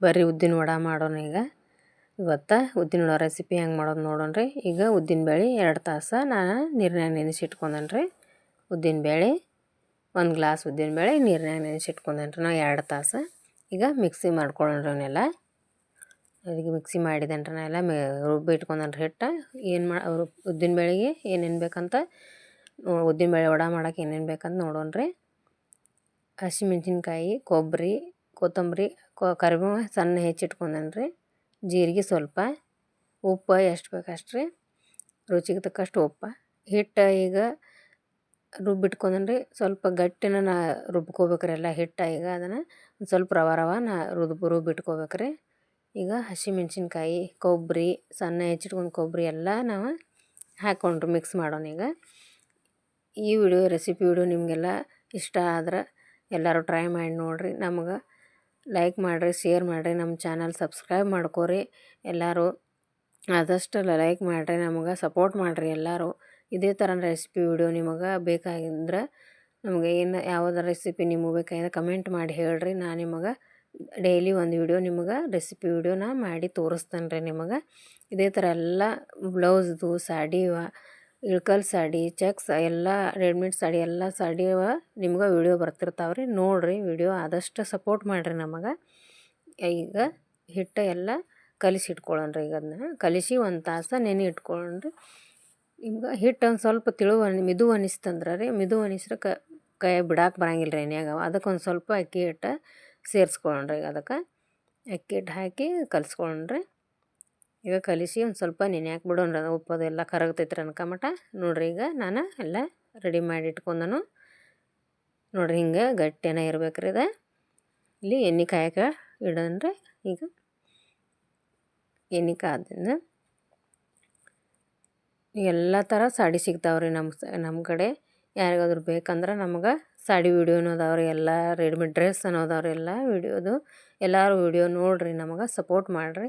ಬರ್ರಿ ಉದ್ದಿನ ವಡ ಮಾಡೋಣ ಈಗ. ಇವತ್ತು ಉದ್ದಿನ ವಡ ರೆಸಿಪಿ ಹೆಂಗೆ ಮಾಡೋದು ನೋಡೋಣ ರೀ ಈಗ ಉದ್ದಿನ ಬೇಳೆ ಎರಡು ತಾಸು ನಾನು ನೀರಿನಾಗ ನೆನೆಸಿಟ್ಕೊಂಡೇನೆ ರೀ ಉದ್ದಿನ ಬೇಳೆ, ಒಂದು ಗ್ಲಾಸ್ ಉದ್ದಿನ ಬೇಳೆ ನೀರಿನಾಗ ನೆನೆಸಿಟ್ಕೊಂಡೇನೆ ರೀ ನಾವು ಎರಡು ತಾಸು ಈಗ ಮಿಕ್ಸಿ ಮಾಡ್ಕೊಳ್ಳೋಣ ರೀ ಅವನ್ನೆಲ್ಲ ಅದಕ್ಕೆ ಮಿಕ್ಸಿ ಮಾಡಿದ್ದೇನೆ ನಾ ಎಲ್ಲ. ಮೆ ರುಬ್ಬಿ ಇಟ್ಕೊಂಡನ್ರಿ ಹಿಟ್ಟು. ಏನು ಮಾ ಉದ್ದಿನ ಬೇಳೆಗೆ ಏನೇನು ಬೇಕಂತ ಉದ್ದಿನ ಬೇಳೆ ವಡ ಮಾಡೋಕೆ ಏನೇನು ಬೇಕಂತ ನೋಡೋಣ ರೀ ಹಸಿಮೆಣ್ಸಿನ್ಕಾಯಿ ಕೊಬ್ಬರಿ ಕೊತ್ತಂಬರಿ ಕರಿಬೇವು ಸಣ್ಣ ಹೆಚ್ಚಿಟ್ಕೊಂಡೇನಿ ರೀ ಜೀರಿಗೆ ಸ್ವಲ್ಪ, ಉಪ್ಪು ಎಷ್ಟು ಬೇಕು ಅಷ್ಟು ರೀ ರುಚಿಗೆ ತಕ್ಕಷ್ಟು ಉಪ್ಪು. ಹಿಟ್ಟು ಈಗ ರುಬ್ಬಿಟ್ಕೊಂಡೇನಿ ರೀ ಸ್ವಲ್ಪ ಗಟ್ಟಿನ ನಾ ರುಬ್ಕೋಬೇಕ್ರಿ ಎಲ್ಲ ಹಿಟ್ಟು ಈಗ ಅದನ್ನು. ಸ್ವಲ್ಪ ರವೆ ರವೆ ನಾ ರುಬ್ಬು ರುಬ್ಬಿಟ್ಕೋಬೇಕು ರೀ ಈಗ ಹಸಿಮೆಣ್ಸಿನ್ಕಾಯಿ, ಕೊಬ್ಬರಿ, ಸಣ್ಣ ಹೆಚ್ಚಿಟ್ಕೊಂಡು ಕೊಬ್ಬರಿ ಎಲ್ಲ ನಾವು ಹಾಕ್ಕೊಂಡ್ರು ಮಿಕ್ಸ್ ಮಾಡೋಣ ಈಗ. ಈ ವಿಡಿಯೋ, ರೆಸಿಪಿ ವಿಡಿಯೋ ನಿಮಗೆಲ್ಲ ಇಷ್ಟ ಆದ್ರೆ ಎಲ್ಲರೂ ಟ್ರೈ ಮಾಡಿ ನೋಡಿರಿ. ನಮ್ಗೆ ಲೈಕ್ ಮಾಡಿರಿ ಶೇರ್ ಮಾಡಿರಿ ನಮ್ಮ ಚಾನಲ್ ಸಬ್ಸ್ಕ್ರೈಬ್ ಮಾಡ್ಕೋರಿ. ಎಲ್ಲರೂ ಆದಷ್ಟು ಲೈಕ್ ಮಾಡಿರಿ, ನಮಗೆ ಸಪೋರ್ಟ್ ಮಾಡಿರಿ ಎಲ್ಲರೂ. ಇದೇ ಥರ ರೆಸಿಪಿ ವಿಡಿಯೋ ನಿಮಗೆ ಬೇಕಾಗಿದ್ರೆ ನಮಗೆ ಏನು, ಯಾವುದೋ ರೆಸಿಪಿ ನಿಮಗೆ ಬೇಕಾಗಿದ್ರೆ ಕಮೆಂಟ್ ಮಾಡಿ ಹೇಳ್ರಿ. ನಾನು ನಿಮಗೆ ಡೈಲಿ ಒಂದು ವಿಡಿಯೋ ನಿಮಗೆ ರೆಸಿಪಿ ವಿಡಿಯೋನ ಮಾಡಿ ತೋರಿಸ್ತೇನೆ ರೀ ನಿಮಗೆ. ಇದೇ ಥರ ಎಲ್ಲ ಬ್ಲೌಸ್ದು ಸಾಡಿವ ಇಳ್ಕಲ್ ಸಾಡಿ, ಚೆಕ್ಸ್, ಎಲ್ಲ ರೆಡಿಮೇಡ್ ಸಾಡಿ, ಎಲ್ಲ ಸಾಡಿ ನಿಮ್ಗೆ ವಿಡಿಯೋ ಬರ್ತಿರ್ತಾವೆ ರೀ ನೋಡಿರಿ ವಿಡಿಯೋ ಆದಷ್ಟು ಸಪೋರ್ಟ್ ಮಾಡಿರಿ ನಮಗೆ. ಈಗ ಹಿಟ್ಟು ಎಲ್ಲ ಕಲಿಸಿ ಇಟ್ಕೊಳ್ಳೋಣ ರೀ ಈಗ ಅದನ್ನ ಕಲಿಸಿ ಒಂದು ತಾಸು ನೆನೆ ಇಟ್ಕೊಳ್ಳ್ರಿ ನಿಮ್ಗೆ ಹಿಟ್ಟು ಒಂದು ಸ್ವಲ್ಪ ತಿಳುವ ಮಿದು ಅನಿಸ್ತಂದ್ರೆ ರೀ, ಮಿದು ಅನಿಸ್ರೆ ಕ, ಕೈ ಬಿಡಾಕೆ ಬರಂಗಿಲ್ಲ ರೀ ಎಣ್ಯಾಗ ಅದಕ್ಕೆ ಒಂದು ಸ್ವಲ್ಪ ಅಕ್ಕಿ ಹಿಟ್ಟು ಸೇರಿಸ್ಕೊಳ್ಳೋಣ ಈಗ ಅದಕ್ಕೆ. ಅಕ್ಕಿ ಹಿಟ್ಟು ಹಾಕಿ ಕಲಿಸ್ಕೊಳ್ಳೋಣ ಈಗ ಕಲಿಸಿ ಒಂದು ಸ್ವಲ್ಪ ನೆನೆಯಾಕೆ ಬಿಡೋಣ ಅದು ಉಪ್ಪು ಅದು ಎಲ್ಲ ಕರಗ್ತೈತ್ರಿ ಅನ್ಕಮಟ ನೋಡ್ರಿ ಈಗ ನಾನು ಎಲ್ಲ ರೆಡಿ ಮಾಡಿ ಇಟ್ಕೊಂಡನು. ನೋಡ್ರಿ ಹಿಂಗೆ ಗಟ್ಟಿನ ಇರ್ಬೇಕ್ರಿ ಇದು. ಇಲ್ಲಿ ಎಣ್ಣೆ ಕಾಯಕ್ಕೆ ಇಡೋಣ ಈಗ ಎಣ್ಣೆ ಕಾದಿಂದ ಎಲ್ಲ ಥರ ಸಾಡಿ ಸಿಗ್ತಾವ್ರಿ ನಮ್ಮ ನಮ್ಮ ಕಡೆ. ಯಾರಿಗಾದ್ರೂ ಬೇಕಂದ್ರೆ ನಮ್ಗೆ ಸಾಡಿ ವೀಡಿಯೋ ಅದಾವ್ರಿ, ಎಲ್ಲ ರೆಡಿಮೇಡ್ ಡ್ರೆಸ್ ಅನ್ನೋದವ್ರಿ ಎಲ್ಲ ವೀಡಿಯೋದು ಎಲ್ಲರೂ ವೀಡಿಯೋ ನೋಡಿರಿ ನಮಗೆ ಸಪೋರ್ಟ್ ಮಾಡಿರಿ.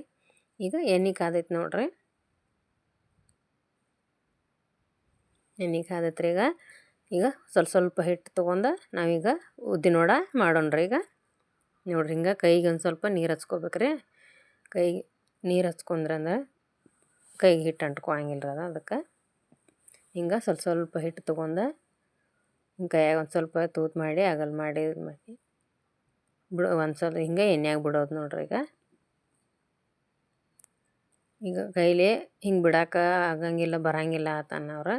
ಈಗ ಎಣ್ಣೆ ಕಾದೈತೆ ನೋಡ್ರಿ. ಎಣ್ಣೆ ಕಾದೈತ್ರಿ ಈಗ. ಈಗ ಸ್ವಲ್ಪ ಸ್ವಲ್ಪ ಹಿಟ್ಟು ತೊಗೊಂಡು ನಾವೀಗ ಉದ್ದಿನ ವಡ ಮಾಡೋಣ್ರಿ ಈಗ. ನೋಡ್ರಿ ಹಿಂಗೆ ಕೈಗೆ ಒಂದು ಸ್ವಲ್ಪ ನೀರು ಹಚ್ಕೋಬೇಕ್ರಿ. ಕೈಗೆ ನೀರು ಹಚ್ಕೊಂಡ್ರಂದ್ರೆ ಕೈಗೆ ಹಿಟ್ಟು ಅಂಟ್ಕೊಳಂಗಿಲ್ಲ ರೀ ಅದು ಅದಕ್ಕೆ. ಹಿಂಗೆ ಸ್ವಲ್ಪ ಸ್ವಲ್ಪ ಹಿಟ್ಟು ತೊಗೊಂಡು ಕೈಯಾಗ ಒಂದು ಸ್ವಲ್ಪ ತೂತು ಮಾಡಿ ಅಗಲ್ ಮಾಡಿ ಮಾಡಿ ಬಿಡು ಒಂದು ಸ್ವಲ್ಪ ಹಿಂಗೆ ಎಣ್ಣೆಯಾಗ ಬಿಡೋದು ನೋಡ್ರಿ ಈಗ. ಈಗ ಕೈಲಿ ಹಿಂಗೆ ಬಿಡಕ್ಕೆ ಆಗಂಗಿಲ್ಲ, ಬರಂಗಿಲ್ಲ ಆತನವ್ರು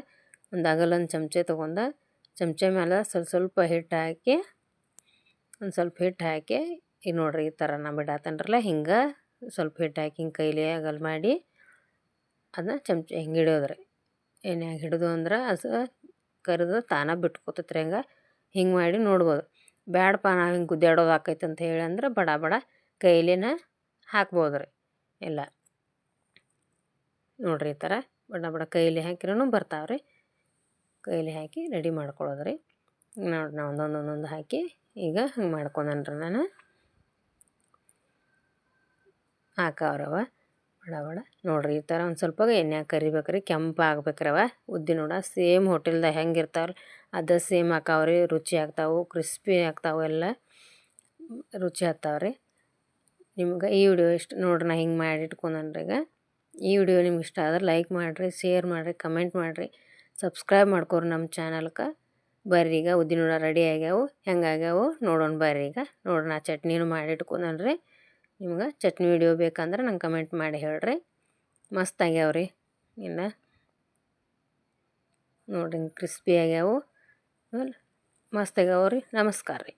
ಒಂದು ಅಗಲೊಂದು ಚಮಚೆ ತೊಗೊಂಡು ಚಮಚೆ ಮೇಲೆ ಸ್ವಲ್ಪ ಸ್ವಲ್ಪ ಹಿಟ್ಟು ಹಾಕಿ, ಒಂದು ಸ್ವಲ್ಪ ಹಿಟ್ಟು ಹಾಕಿ ಈಗ ನೋಡ್ರಿ ಈ ಥರ ನಾ ಬಿಡಾತನ್ರಲ್ಲ ಹಿಂಗೆ ಸ್ವಲ್ಪ ಹಿಟ್ಟು ಹಾಕಿ ಹಿಂಗೆ ಕೈಲಿ ಅಗಲ್ ಮಾಡಿ ಅದನ್ನ ಚಮಚೆ ಹಿಂಗೆ ಹಿಡಿಯೋದ್ರಿ. ಎಣ್ಣೆಯಾಗ ಹಿಡಿದು ಅಂದ್ರೆ ಅದು ಕರೆದು ತಾನೇ ಬಿಟ್ಕೋತೈತ್ರಿ ಹಂಗೆ ಹಿಂಗೆ ಮಾಡಿ ನೋಡ್ಬೋದು. ಬ್ಯಾಡಪ್ಪ ನಾವು ಹಿಂಗೆ ಗುದ್ದಾಡೋದು ಆಕೈತೆ ಅಂತ ಹೇಳಿ ಅಂದ್ರೆ ಬಡ ಬಡ ಕೈಲಿನ ಹಾಕ್ಬೋದು ರೀ ಎಲ್ಲ. ನೋಡಿರಿ ಈ ಥರ. ಬಡ ಬಡ ಕೈಲಿ ಹಾಕಿರೂ ಬರ್ತಾವೆ ರೀ ಕೈಲಿ ಹಾಕಿ ರೆಡಿ ಮಾಡ್ಕೊಳ್ಳೋದು ರೀ ನೋಡಿ ನಾ ಒಂದೊಂದು ಒಂದೊಂದು ಹಾಕಿ ಈಗ ಹಂಗೆ ಮಾಡ್ಕೊಂಡನ್ರಿ ನಾನು. ಹಾಕವ್ರವ. ಬಡ ಬಡ ನೋಡಿರಿ ಈ ಥರ ಒಂದು ಸ್ವಲ್ಪ ಎಣ್ಣೆ ಕರಿಬೇಕು ರೀ ಕೆಂಪು ಆಗ್ಬೇಕ್ರವ. ಉದ್ದಿನ ನೋಡ ಸೇಮ್ ಹೋಟೆಲ್ದಾಗ ಹೆಂಗೆ ಇರ್ತಾವ್ರಿ ಅದು ಸೇಮ್ ಹಾಕಾವ್ರಿ. ರುಚಿ ಆಗ್ತಾವೆ, ಕ್ರಿಸ್ಪಿ ಆಗ್ತಾವೆ ಎಲ್ಲ ರುಚಿ ಆಗ್ತಾವ್ರಿ. ನಿಮ್ಗೆ ಈ ವಿಡಿಯೋ ಇಷ್ಟು ನೋಡ್ರಿ, ನಾ ಹಿಂಗೆ ಮಾಡಿ ಇಟ್ಕೊಂಡನ್ರಿ ಈಗ. ಈ ವಿಡಿಯೋ ನಿಮ್ಗೆ ಇಷ್ಟ ಆದ್ರೆ ಲೈಕ್ ಮಾಡಿರಿ, ಶೇರ್ ಮಾಡಿರಿ, ಕಮೆಂಟ್ ಮಾಡಿರಿ. ಸಬ್ಸ್ಕ್ರೈಬ್ ಮಾಡ್ಕೊರಿ ನಮ್ಮ ಚಾನಲ್ಗೆ ಬರ್ರಿ ಈಗ ಉದ್ದಿನ ರೆಡಿ ಆಗ್ಯಾವು, ಹೆಂಗೆ ಆಗ್ಯಾವು ನೋಡೋಣ ಬರ್ರಿ ಈಗ. ನೋಡೋಣ ಚಟ್ನಿನೂ ಮಾಡಿ ಇಟ್ಕೊಂಡನ್ರಿ. ನಿಮ್ಗೆ ಚಟ್ನಿ ವಿಡಿಯೋ ಬೇಕಂದ್ರೆ ನಂಗೆ ಕಮೆಂಟ್ ಮಾಡಿ ಹೇಳ್ರಿ. ಮಸ್ತ್ ಆಗ್ಯಾವ್ರಿ. ಇನ್ನ ನೋಡ್ರಿ ಕ್ರಿಸ್ಪಿ ಆಗ್ಯಾವು. ಮಸ್ತ್ ಆಗ್ಯಾವ ರೀ ನಮಸ್ಕಾರ ರೀ